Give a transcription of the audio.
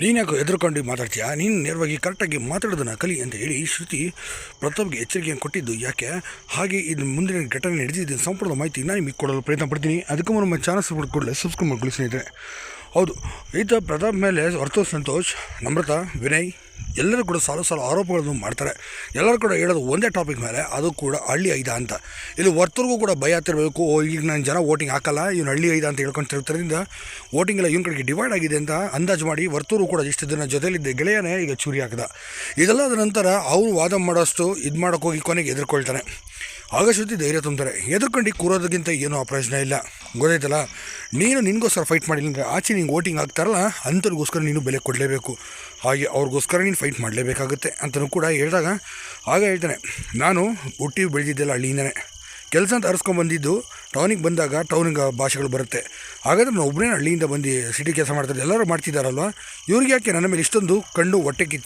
ನೀನು ಎದುರುಕೊಂಡು ಮಾತಾಡ್ತೀಯಾ? ನೀನು ನೇರವಾಗಿ ಕರೆಕ್ಟಾಗಿ ಮಾತಾಡೋದನ್ನ ಕಲಿ ಅಂತ ಹೇಳಿ ಶ್ರುತಿ ಪ್ರತಾಪ್ಗೆ ಎಚ್ಚರಿಕೆಯನ್ನು ಕೊಟ್ಟಿದ್ದು. ಯಾಕೆ? ಹಾಗೆ ಇದು ಮುಂದಿನ ಘಟನೆ ನಡೆದಿದ್ದು ಸಂಪೂರ್ಣ ಮಾಹಿತಿ ನಾನು ನಿಮಗೆ ಕೊಡಲು ಪ್ರಯತ್ನ ಪಡ್ತೀನಿ. ಅದಕ್ಕೂ ನಮ್ಮ ಸಪೋರ್ಟ್ ಕೊಡಲೇ ಸಬ್ಸ್ಕ್ರೈಬ್ ಮಾಡ್ಕೊಳ್ಳಿ ಸ್ನೇಹಿತರೆ. ಹೌದು, ಈತ ಪ್ರತಾಪ್ ಮೇಲೆ ಹೊರತು ಸಂತೋಷ್, ನಮ್ರತಾ, ವಿನಯ್ ಎಲ್ಲರೂ ಕೂಡ ಸಾಲು ಸಾಲು ಆರೋಪಗಳನ್ನು ಮಾಡ್ತಾರೆ. ಎಲ್ಲರೂ ಕೂಡ ಹೇಳೋದು ಒಂದೇ ಟಾಪಿಕ್ ಮೇಲೆ, ಅದು ಕೂಡ ಹಳ್ಳಿ ಐದ ಅಂತ. ಇಲ್ಲಿ ವರ್ತರಿಗೂ ಕೂಡ ಭಯ ಹತ್ತಿರಬೇಕು ಓ, ಈಗ ನಾನು ಜನ ವೋಟಿಂಗ್ ಹಾಕಲ್ಲ, ಇವನು ಹಳ್ಳಿ ಐದ ಅಂತ ಹೇಳ್ಕೊಂತಿರೋದ್ರಿಂದ ವೋಟಿಂಗ್ ಎಲ್ಲ ಇವನ ಕಡೆಗೆ ಡಿವೈಡ್ ಆಗಿದೆ ಅಂತ ಅಂದಾಜು ಮಾಡಿ ವರ್ತೂರು ಕೂಡ ಇಷ್ಟು ದಿನ ಜೊತೆಲಿದ್ದ ಗೆಳೆಯನೇ ಈಗ ಚೂರಿ ಹಾಕಿದ. ಇದೆಲ್ಲದ ನಂತರ ಅವರು ವಾದ ಮಾಡೋಷ್ಟು ಇದು ಮಾಡೋಕ್ಕೋಗಿ ಕೊನೆಗೆ ಎದುರ್ಕೊಳ್ತಾನೆ ಆಗ ಶ್ರುತಿ ಧೈರ್ಯ ತುಂಬ್ತಾರೆ. ಎದುರ್ಕೊಂಡು ಕೂರೋದಕ್ಕಿಂತ ಏನೂ ಪ್ರಯೋಜನ ಇಲ್ಲ. ಗೊತ್ತಾಯ್ತಲ್ಲ? ನೀನು ನಿನಗೋಸ್ಕರ ಫೈಟ್ ಮಾಡಿಲ್ಲ ಅಂದರೆ ಆಚೆ ನಿಂಗೆ ವೋಟಿಂಗ್ ಆಗ್ತಾರಲ್ಲ ಅಂಥವ್ರಿಗೋಸ್ಕರ ನೀನು ಬೆಲೆ ಕೊಡಲೇಬೇಕು. ಹಾಗೆ ಅವ್ರಿಗೋಸ್ಕರ ನೀನು ಫೈಟ್ ಮಾಡಲೇಬೇಕಾಗುತ್ತೆ ಅಂತಲೂ ಕೂಡ ಹೇಳಿದಾಗ, ಆಗ ಹೇಳ್ತಾನೆ, ನಾನು ಹುಟ್ಟಿ ಬೆಳೆದಿದ್ದೆಲ್ಲ ಹಳ್ಳಿಯಿಂದನೇ. ಕೆಲಸ ಅಂತ ಅರ್ಸ್ಕೊಂಬಂದಿದ್ದು ಟೌನಿಗೆ ಬಂದಾಗ ಟೌನಿಗೆ ಭಾಷೆಗಳು ಬರುತ್ತೆ. ಹಾಗಾದ್ರೆ ನಾನು ಒಬ್ಬನೇ ಹಳ್ಳಿಯಿಂದ ಬಂದು ಸಿಟಿ ಕೆಲಸ ಮಾಡ್ತಾರೆ ಎಲ್ಲರೂ ಮಾಡ್ತಿದ್ದಾರಲ್ವ? ಇವ್ರಿಗೆ ಯಾಕೆ ನನ್ನ ಮೇಲೆ ಇಷ್ಟೊಂದು ಕಣ್ಣು ಹೊಟ್ಟೆ